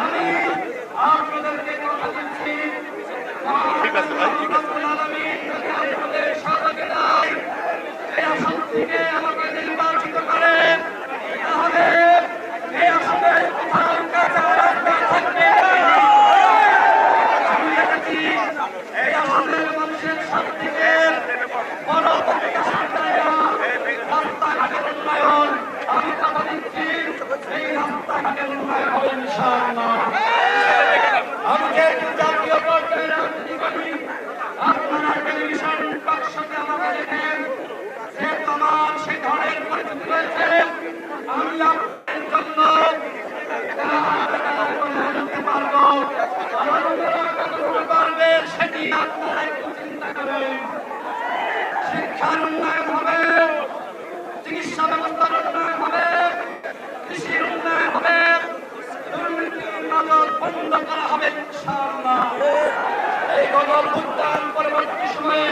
আমি আপনাদেরকে কথা দিচ্ছি ঠিক আছে ভাই ঠিক আছে রব্বুল আলামিন যদি আপনাদের সহযোগিতায় এই আসন থেকে আমাকে নির্বাচিত করেন তাহলে এই আসনে কোথাও কাঁচা রাস্তা থাকবে না। আমি দেখেছি এই আসনের মানুষের শান্তিকে বড় প্রত্যাশার জায়গা রাস্তাঘাটের উন্নয়ন আমি কথা দিচ্ছি এই রাস্তাঘাটের উন্নয়ন হবে ইনশাআল্লাহ আমি যেহেতু জাতীয় পর্যায়ে রাজনীতি করি আপনারা টেলিভিশন বাক্সতে আমাকে দেখেন যেহেতু আমার সেই ধরনের পরিস্থিতি রয়েছে আমি আপনাদের জন্য জানতে পারব আপনারা কতটুকু পারবে সেটি আপনারা একটু চিন্তা করেন শিক্ষার উন্নয়ন হবে চিকিৎসা হবে কৃষির উন্নয়ন হবে দুর্নীতির নজর এই গণঅভ্যুত্থান পরবর্তী সময়ে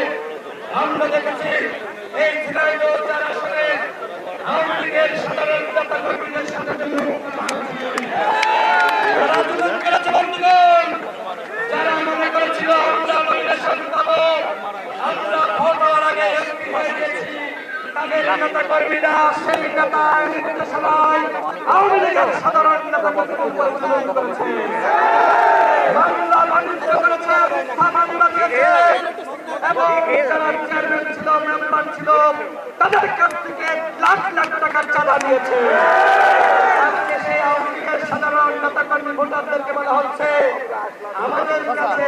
আমরা দেখেছি, এই আসনে আওয়ামী লীগের সাধারণ নেতা করেছে করেছে বাংলা এবং ছিল মেম্বার ছিল তাদের কাছ থেকে টাকার চাঁদা নিয়েছে আজকে সেই আওয়ামী লীগের সাধারণ নেতা কর্মী ভোটারদেরকে বলা হচ্ছে, আমাদের কাছে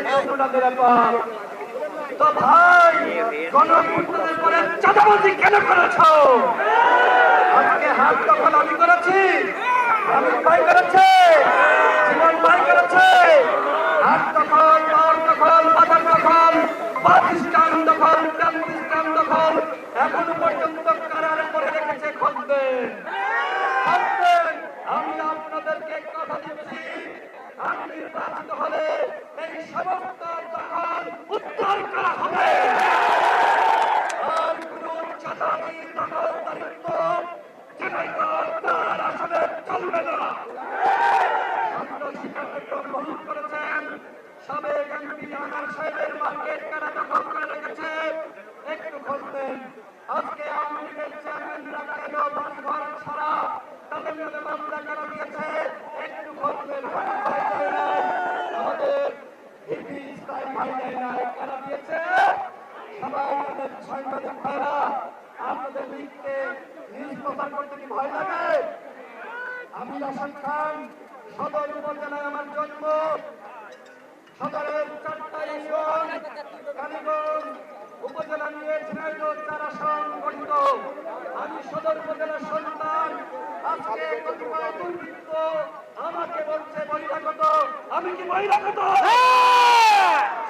পাকিস্তান দখল, এখনও পর্যন্ত কারার করে রেখেছে খুঁজবেন খুঁজবেন আমি আপনাদেরকে কথা দিচ্ছি আমি নির্বাচিত হলে এই সমস্ত দখল উদ্ধার হবে, আর কোনো চাঁদানি দখলদারিত্ব তার আসলে চলবে না। গ্রহণ করেছেন সাবেক এমপি আনার সাহেবের মার্কেট কারা একটু খুঁজবেন আজকে আওয়ামী লীগের চেয়ারম্যানরা ছাড়া তাদের মামলা কেন দিয়েছে একটু খুঁজবেন আমাদের হিপি ইসলাম ভাই নাই কেন দিয়েছে সবাই আমাদের সাংবাদিক ভাইরা, আপনাদের লিখতে নিউজ প্রচার করতে কি ভয় লাগে? আমি আসাদ খান, সদর উপজেলায় আমার জন্ম। সদরের চারটা ইউনিয়ন, কালীগঞ্জ উপজেলা নিয়ে ঝিনাইদহ চার আসন গঠিত। আমি সদর উপজেলার সন্তান আজকে কতিপয় দুর্বৃত্ত আমাকে বলছে বহিরাগত আমি কি বহিরাগত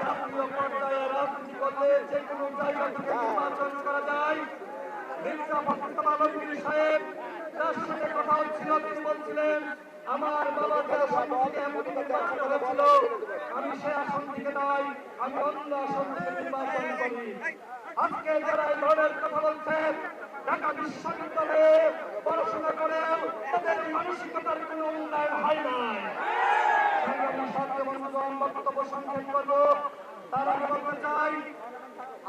জাতীয় পর্যায়ে রাজনীতি করলে যে কোনো জায়গা থেকে নির্বাচন করা যায় মির্জা ফখরুল আলমগীর সাহেব, তার সাথে কথা হচ্ছিল, তিনি বলছিলেন, আমার বাবা যে আসন থেকে নির্বাচন হয়েছিল আমি সে আসন থেকে নয়, আমি অন্য আসন থেকে নির্বাচন করি। আজকে যারা ধরনের কথা বলছেন, ঢাকা বিশ্ববিদ্যালয়ে পড়াশোনা করেও তাদের মানসিকতার কোনো উন্নয়ন হয় নাই। বক্তব্য সংক্ষেপ করব তার আগে বলতে চাই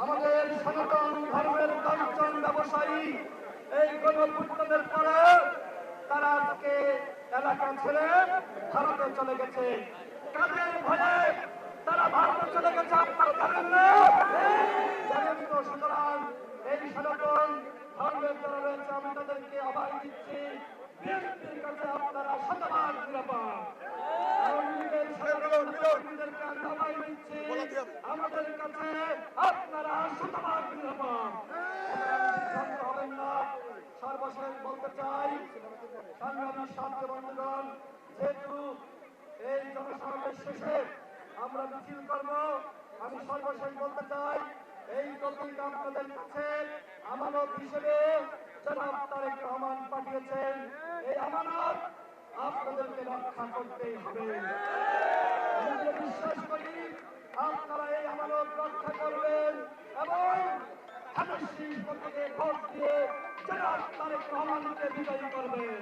আমাদের সনাতন ধর্মের দশজন ব্যবসায়ী গণপুত্রদের পরে তারা আজকে এলাকা ছেড়ে ভারতে চলে গেছে। কাদের ভয়ে তারা ভারতে চলে গেছে আপনারা জানেন সুতরাং এই সনাতন ধর্মের যারা রয়েছে, আমি তাদেরকে আহ্বান দিচ্ছি, বিএনপির কাছে আপনারা শতভাগ নিরাপদ আওয়ামী লীগের সাধারণ কর্মীদেরকে আমি আহ্বান দিচ্ছি আমাদের কাছে আপনারা শতভাগ নিরাপদ শান্ত হবেন না সর্বশেষ বলতে চাই সংগ্রামী ছাত্র বন্ধুগণ যেহেতু এই শেষে আমরা মিছিল করব। আমি সর্বশেষ বলতে চাই, এই টপিক আপনাদের কাছে আমানত হিসেবে জনাব তারেক রহমান পাঠিয়েছেন। এই আমানত আপনাদেরকে রক্ষা করতেই হবে। আমি বিশ্বাস করি, আপনারা এই আমানত রক্ষা করবেন এবং ভোট দিয়ে জনাব তারেক রহমানকে বিজয়ী করবেন।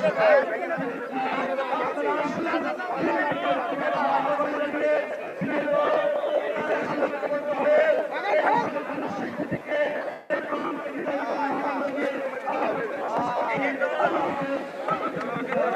Bring it.